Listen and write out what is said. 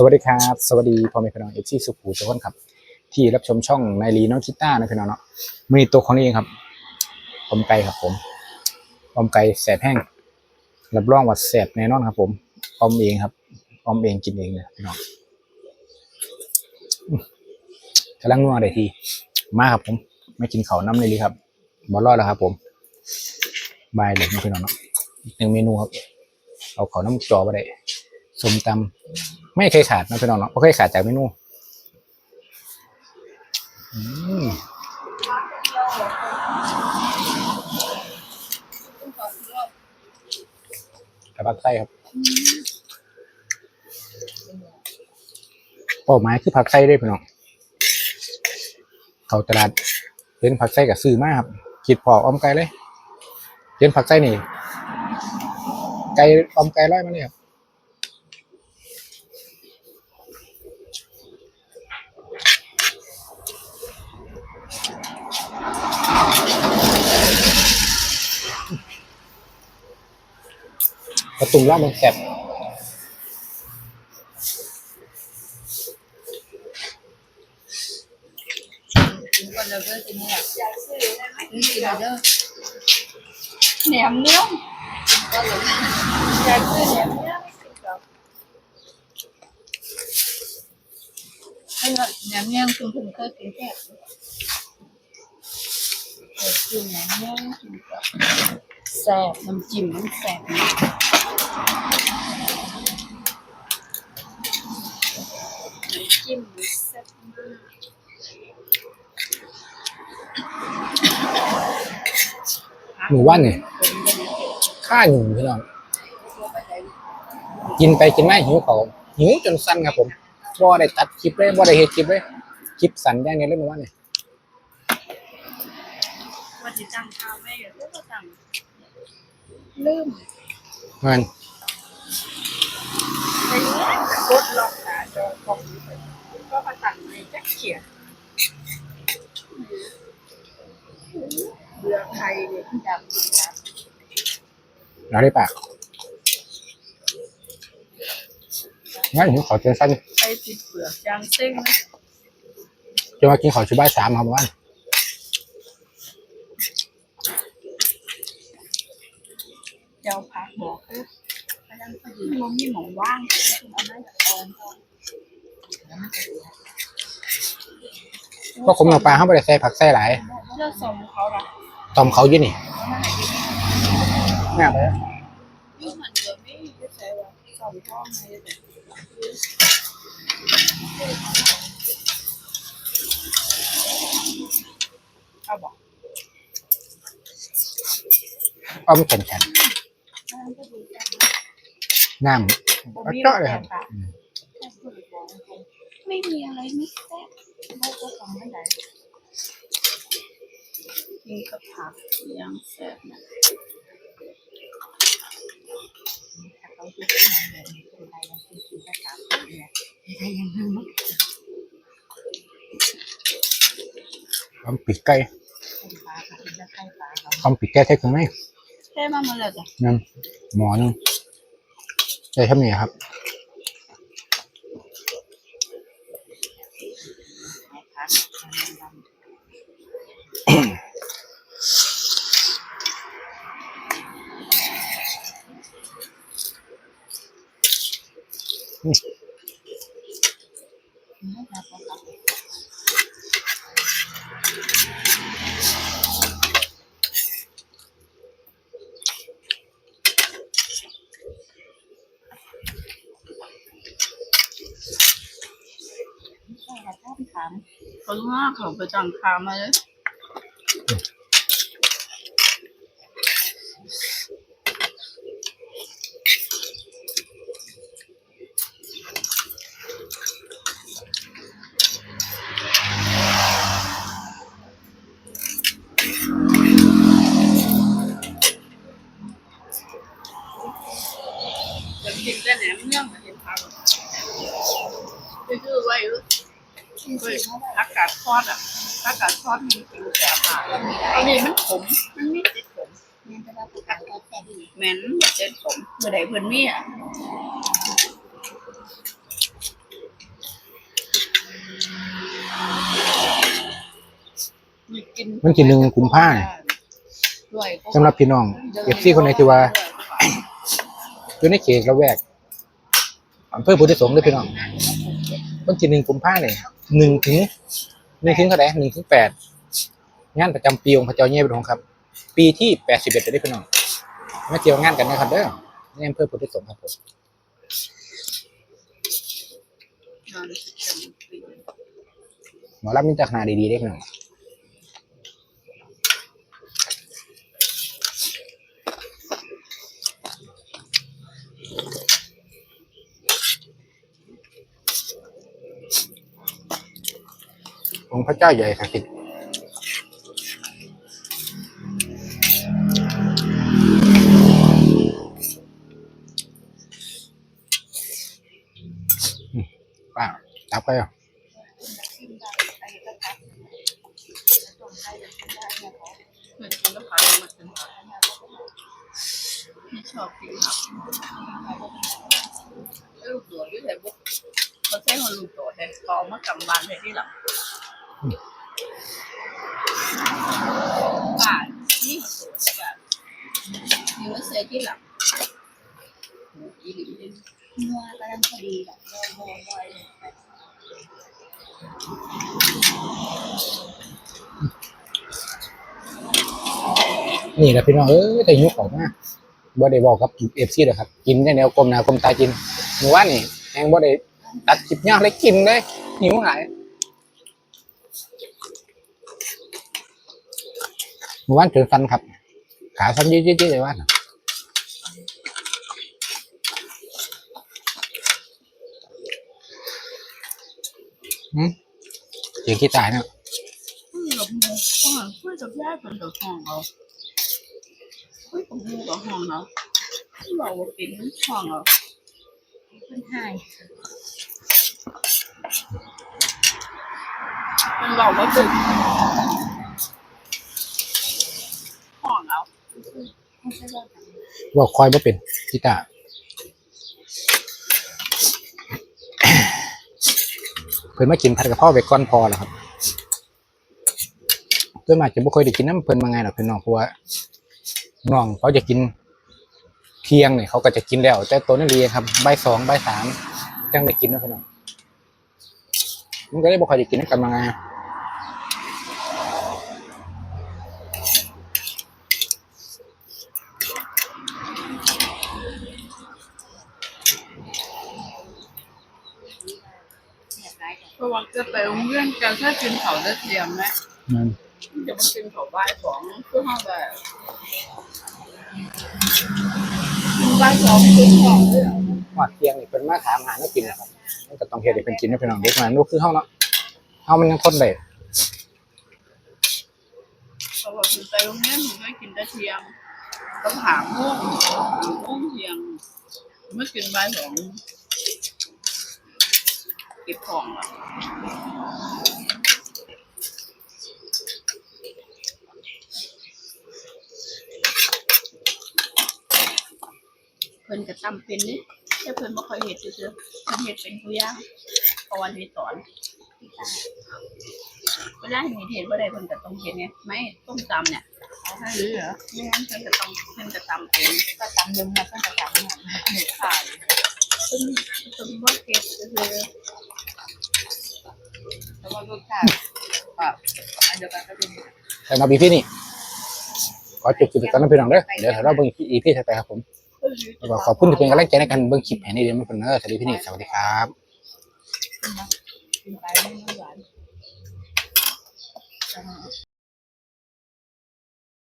สวัสดีครับ สวัสดีพ่อแม่พี่น้องเอฟซีสุขุทุกคนครับ ที่รับชมช่องนายลีน้องคิต้านะพี่น้องเนาะมือตัวของนี้เองครับอมไก่ครับผมอมไก่แสบแห้งรับรองว่าแสบแน่นอนครับ ผมอมเองครับอมเองกินเองเลยพี่น้องกำลังนัวได้ทีมาครับผม ไม่กินเขาวน้ำเลยลีครับบอลรอดแล้วครับ ผมบายเลยพี่น้องเนาะหนึ่งเมนูครับ เอาเขาวน้ำจอมาได้สมตำ ไม่เคยขาดนะพี่น้องเนาะไม่เคยขาดจากเมนูกระบักไส้ครับเป้าหมายคือผักไส้ด้พี่น้องเขาตลาดเห็นผักไส้กับซื้อมากครับคิดพอออมไก่เลยเห็นผักไส้นี่ไก่ออมไก่ร้อยมาเลยครับ กระตุ่มล่ามันแสบกินก่อนเด้อเด้อกินเนี่ยอยากซื้อได้ไหมกินเด้อเด้อแหนมเนื้อก็เลยอยากซื้อแหนมเนื้อไม่กินหรอกให้ว่าแหนมเนื้อคุณคุณเคยกินแค่เคย กินแหนมเนื้อไม่กินหรอกแซ่บน้ำจิ้มมันแซ่บมากน้ำจิ้มมันแซ่บมากหนูว่านเนี่ยข้าหนูพี่น้องกินไปกินมาหิวเขาวหิวจนสั้นครับผมบ่ได้ตัดคลิปเลยบ่ได้เฮ็ดคลิปเลยคลิปสั้นอย่างเดียวเลยหนูว่านเนี่ ยว่าจะจังข้าวไม่เลือกจังลืมเงินไปเรื่อยกดล็อกหน้าจอคอมพิวเตอร์ก็มาตั้งในจักเขียนเบื่อใครเนี่ยดำกินดเราได้ปากงั้นหิวขอจนสั้นำไปติดเปลือกจางเส้งนะจะมากินข้าวชิบ่ายสามครับว่าน จ้าพักบอกเออพยังพอดีมันมีหมองว่างเอาไม้ตอนก็คมกับปลาเขาบ่ได้ใส่ผักใส่หลายเลือกสมเขาตอมเขาอยู่นี่แม่ไปยุ่งเหมือนเดิมไม่ได้ใช้ว่าสมท้อไงเอาบอกอ้อมแข็งน้ำก็ดูจัง ๆน้ำก็เจาะเลยครับอืมไม่มีอะไรไม่แซ่บเราก็ทำไม่ได้กินกับผักยังแซ่บนะเขาจะเป็นอะไรเป็นอะไรยังกินกินได้สามคนเนี่ยอะไรยังไงมั้งอ้อมปีกไก่เป็นปลาค่ะเป็นตะไคร้ปลาเขาอ้อมปีกไก่ใช่ไหมแค่มาเมื่อไหร่จ้ะนั่นหมอนึง ใช่ทำนี่ครับ ให้พักไม่รับแล้วค่ะ ใช่ ค่ะท่านถามเขารู้ว่าเขาไปจังคามาเลยจะกินแต่แหนมเนื้อมาเห็นพาไปซื้อไว้ ด้วอากาศทอดอะอากาศทอดมันเป็นแสบปากอันนี้มันขมมันไม่ติดขมเหม็นเจ็ดขมเมื่อใดเพื่อนมีอะมันกินหนึ่งกลุ่มผ้าเนี่ยสำหรับพี่น้องเอฟซีคนไหนที่ว่าอยู่ในเขตละแวกอำเภอพุทธสงฆ์ด้วยพี่น้องมันกินหนึ่งกลุ่มผ้าเนี่ย หนึ่งถึงหนึ่งถึงเท่าไหร่หนึ่งถึงแปดงานประจำปีองค์พระเจ้าเย่เป็นของครับ ปีที่แปดสิบเอ็ดจะได้พี่น้องมาเกี่ยวงานกันนะครับเด้อในอำเภอพุทธสงฆ์ครับผมหมอรับมิตรขนาดดีๆได้พี่น้อง พระเจ้าใหญ่ศักดิ์สิทธิ์อืมป้าจับไปอะเหมือนกินกะเพราเหมือนกินผักไม่ชอบกินผักลูกโดดด้วยแต่บุกเขาใช้คนลูกโดดแต่เขาเอามากำบ้านเลยที่หลังบ้า นี่แหลังอีหลีเลยนัวกำลังพอดีแบบโรยโรยโรยนี่แหละพี่น้องเอ้ยแต่ยุคออกมาบ่ได้บอกกับเอฟซีเลยครับ กินได้แนวกลมหนากลมตากินเมื่านี่แองบ่ได้ตัดจิบยากเลยกินเลยหิวหาย มื่อวานเจอฟันครับ ขาฟันยืดๆเลยว่าน่ะหืมเสียงขี้ตายเนาะคุยกับหมูก่อนคุยกับญาติเป็นกับห้องเราคุยกับมูกับห้องเราที่เราว่าเป็นห้องเรามันหายมันบอกว่าเป็นห้องเรา มันจะโดนบอกคอยบ่เป็นกีตาร์เพิ่นมากินผัดกะเพราไปก่อนพอแล้วครับเพื่นมากจะบ่ค่อยได้กินน้ำเพิ่นมาไงหรอกเพิ่นน้องเพราะว่าน้องเขาจะกินเที่ยงเนี่ยเขาก็จะกินแล้ว แต่ตัวนั่นเองครับใบสองใบสามจังได้กินนะเพิ่นน้องมันก็เลยบ่ค่อยได้กินกันมาไง เนี่ยไรแต่ เพราะว่า จะไปโรงเรียนกันถ้ากินเขาจะเทียมไหมอืมจะมากินเขาบ่ายสองเพื่อห้องแบบบ่ายสองกินของเลยเหรอฮอดเที่ยงนี่เพิ่นมาถามหาแนวกินแหละครับมันก็ต้องเฮ็ดให้เพิ่นกินนะเพิ่นน้องเด็กมาลูกคือเฮาเนาะเฮามันยังคนได้เพราะว่าคือไปโรงเรียนหนูไม่กินแต่เทียมก็ถามม่วงม่วงเทียมไม่กินบ่ายสองเก็บ ของอะเพิ่นก็ตำเป็นนี่แต่เพิ่นบ่ค่อยเฮ็ดซื่อๆเพิ่นเฮ็ดเป็นผู้ย่างเพราะวันนี้สอนเวลาเฮ็ดเฮ็ดบ่ได้เพิ่นก็ต้องเฮ็ดไงไม่ต้มตำเนี่ยเอาให้หรือเหรอไม่งั้นเพิ่นก็ต้องเพิ่นก็ตำเป็นก็ตำยมมาก็จะตำเนี่ยเฮ็ดขายเพิ่นเพิ่นบ่เฮ็ดซื่อ แต่ว่ารสชาติแบบอันเดียวกันก็เป็นแต่มาบีพี่นี่ขอจบคลิปไปก่อนนพี่น้องเด้อเดี๋ยวเราเบิ่งอีพี่ถัดไปครับผมๆเพิ่นแล้วก็ขอบคุณที่เป็นกำลังใจในการเบิ่งคลิปแห่งนี้เด้อทุกคนเด้อสวัสดีพี่นี่สวัสดีครับกินไปไม่หวาน